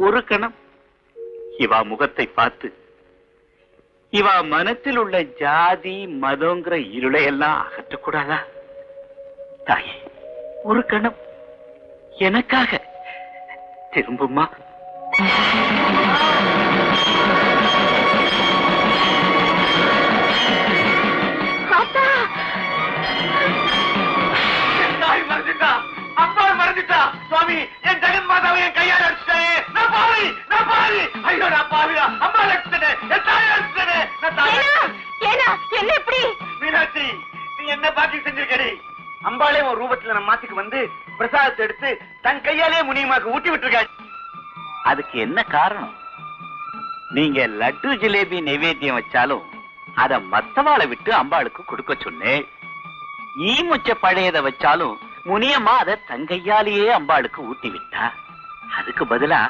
ஒரு கணம். இவா முகத்தை பார்த்து இவா மனத்தில் உள்ள ஜாதி மதங்கிற இருளையெல்லாம் அகற்றக்கூடாதா தாயே ஒரு கணம். எனக்காக. திரும்புமா நீ என்ன பாக்கி செஞ்சிருக்கடி? அம்பாலே ஒரு ரூபத்துல நம்ம மாத்துக்கு வந்து பிரசாதத்தை எடுத்து தன் கையாலே முனியமாக்கு ஊட்டி விட்டுருக்காடி அதுக்கு என்ன காரணம்? நீங்க லட்டு ஜிலேபி நைவேத்தியம் வச்சாலும் அத மத்தவாளை விட்டு அம்பாளுக்கு கொடுக்க சொன்னேன். ஈமுச்ச பழையத வச்சாலும் முனியம்மா அத தங்கையாலேயே அம்பாளுக்கு ஊட்டி விட்டா. அதுக்கு பதிலா